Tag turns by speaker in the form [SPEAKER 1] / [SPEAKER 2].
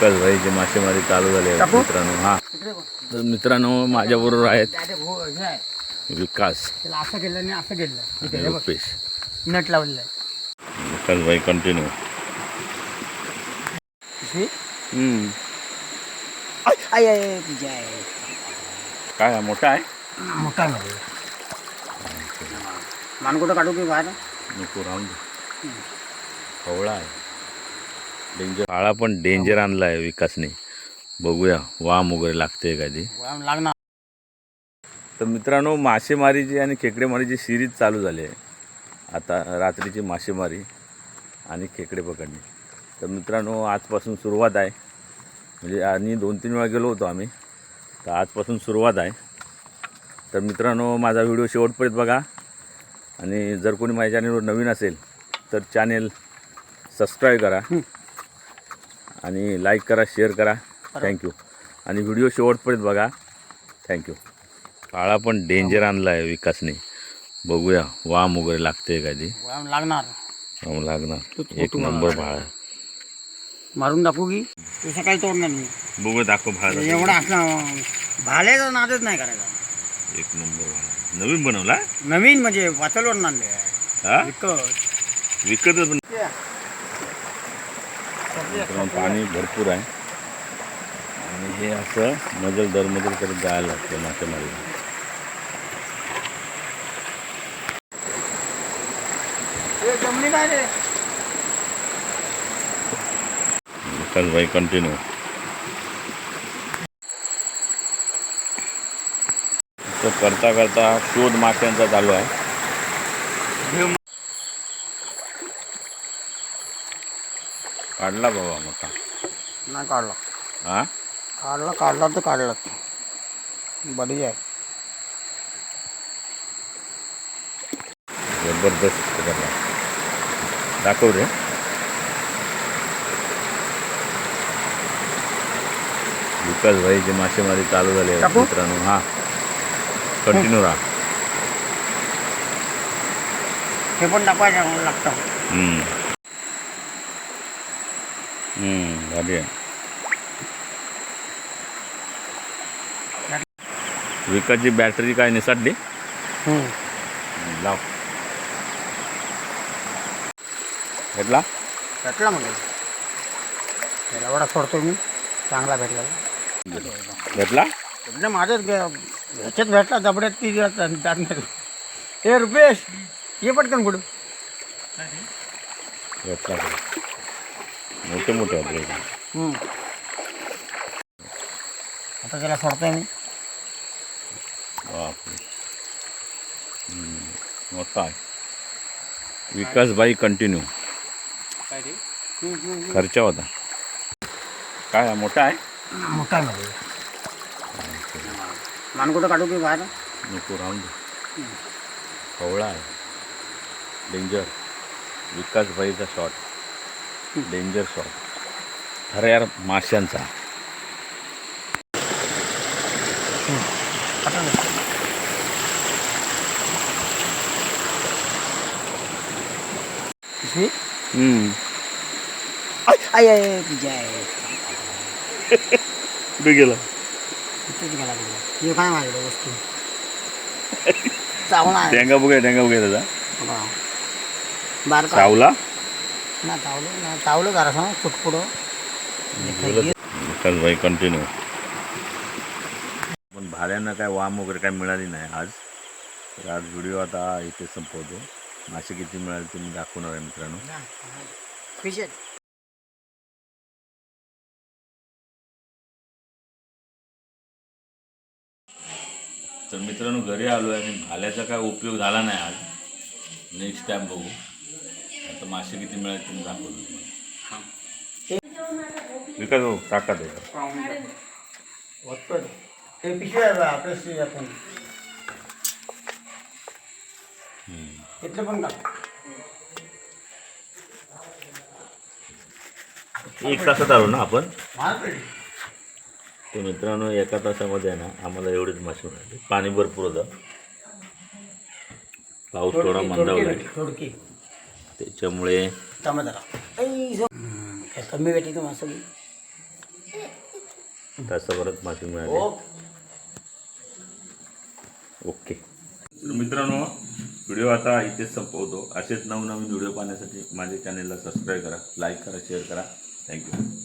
[SPEAKER 1] विकास भाईची मासेमारी चालू झाली आहे? मित्रांनो हा. तर मित्रांनो माझ्याबरोबर आहेत
[SPEAKER 2] हे
[SPEAKER 1] विकास.
[SPEAKER 2] असं केलं आणि असं केलं
[SPEAKER 1] रुपेश.
[SPEAKER 2] नट लावलेलं आहे.
[SPEAKER 1] विकास भाई कंटिन्यू. काय मोठा आहे?
[SPEAKER 2] मोठा नको मान कुठं काढू की बाहेर?
[SPEAKER 1] नको राहून दे. खवळा आहे. डेंजर काळा पण डेंजर आणला आहे विकासने. बघूया वाम वगैरे लागते कधी
[SPEAKER 2] व्यायाम लागणार.
[SPEAKER 1] तर मित्रांनो मासेमारीची आणि खेकडेमारीची सिरीज चालू झाली आहे. आता रात्रीची मासेमारी आणि खेकडे पकडणे. तर मित्रांनो आजपासून सुरुवात आहे. म्हणजे आणि दोन तीन वेळा गेलो होतो आम्ही. तर आजपासून सुरुवात आहे. तर मित्रांनो माझा व्हिडिओ शेवटपर्यंत बघा. आणि जर कोणी माझ्या चॅनलवर नवीन असेल तर चॅनेल सबस्क्राईब करा. आणि लाईक करा शेअर करा. थँक्यू आणि व्हिडिओ शेवटपर्यंत बघा. थँक्यू काळा पण डेंजर आणला आहे विकासने. बघूया वाम वगैरे लागते एखादी
[SPEAKER 2] व्यायाम लागणार.
[SPEAKER 1] वाम लागणार. एक नंबर. भाळ
[SPEAKER 2] मारून दाखवू की? तू सकाळी तोडणार मी
[SPEAKER 1] बघू दाखव भाळ.
[SPEAKER 2] एवढा असला भाल्याचा नादच नाही करायचा
[SPEAKER 1] एक नंबर भाळ नवीन बनवला?
[SPEAKER 2] नवीन म्हणजे वाचलवर
[SPEAKER 1] हा?
[SPEAKER 2] विकत.
[SPEAKER 1] विकतच बन- पाणी भरपूर आहे. आणि हे असं मजल दर मजल करत जायला लागतं मासेमारीला भाई कंटिन्यू करता करता शोध माश्यांचा चालू आहे. काढला बाबा मोठा.
[SPEAKER 2] नाही काढला.
[SPEAKER 1] हा?
[SPEAKER 2] काढला काढला तर काढला. बढी आहे.
[SPEAKER 1] जबरदस्त पकडला दाखव रे. विकास भाईची मासेमारी चालू झाली? मित्रांनो हा. कंटिन्यू राहा.
[SPEAKER 2] हे पण टाकायचं लागतं.
[SPEAKER 1] भारी आहे. विकासची बॅटरी काय निसाडली लाव. घेतला
[SPEAKER 2] भेटला म्हणजे त्याला एवढा सोडतो मी. चांगला भेटला.
[SPEAKER 1] घेतला
[SPEAKER 2] म्हणजे माझ्याच ह्याच्यात भेटला जबड्यात ती जाणार हे रुपेश ये पटकन कुठं
[SPEAKER 1] घेतला मोठे मोठे आहेत रे.
[SPEAKER 2] हम्म. आता त्याला सोडतोय मी.
[SPEAKER 1] बापरे. हम्म, मोठा आहे. विकास बाई कंटिन्यू खर्च होता. काय मोठा आहे?
[SPEAKER 2] मोठा मान कुठं काढू की बाहेर?
[SPEAKER 1] नको राहून दे. कवळा आहे. डेंजर विकास भाईचा शॉट डेंजर शॉट खरं यार माश्यांचा
[SPEAKER 2] आता नाही. पिशवी? आय, आय, आय, तुझ्या आहे.
[SPEAKER 1] कुठे गेला
[SPEAKER 2] इथेच गेला तुझा. हे काय माझ्याकडे वस्तू चावला आहे
[SPEAKER 1] डेंगा बघूया डेंगा बघूया त्याचा
[SPEAKER 2] बघा. बारका
[SPEAKER 1] चावला भाई कंटिन्यू पण भाड्यांना काय वाम वगैरे काय मिळाली नाही आज. तर आज व्हिडिओ आता इथे संपवतो. मासे किती मिळाले ते मी दाखवणार आहे मित्रांनो तर मित्रांनो घरी आलो आहे आणि भाल्याचा काय उपयोग झाला नाही आज. नेक्स्ट टाइम बघू. आता मासे किती मिळाले ते मी दाखवतो विकास भाऊ टाका ते.
[SPEAKER 2] हे आपण. इथलं पण टाक.
[SPEAKER 1] एक तासात आलो ना आपण? तर मित्रांनो एका तासामध्ये आहे ना आम्हाला एवढेच मासे मिळाले. पाणी भरपूर होतं. पाऊस थोडा मंदावला त्याच्यामुळे
[SPEAKER 2] टमाटर कमी भेटली तुम्हाला सगळी
[SPEAKER 1] तासाभरात मासे मिळाले. ओके. तर मित्रांनो व्हिडिओ आता इथेच संपवतो. असेच नवनवीन व्हिडिओ पाहण्यासाठी माझ्या चॅनलला सबस्क्राईब करा लाईक करा शेअर करा. थँक्यू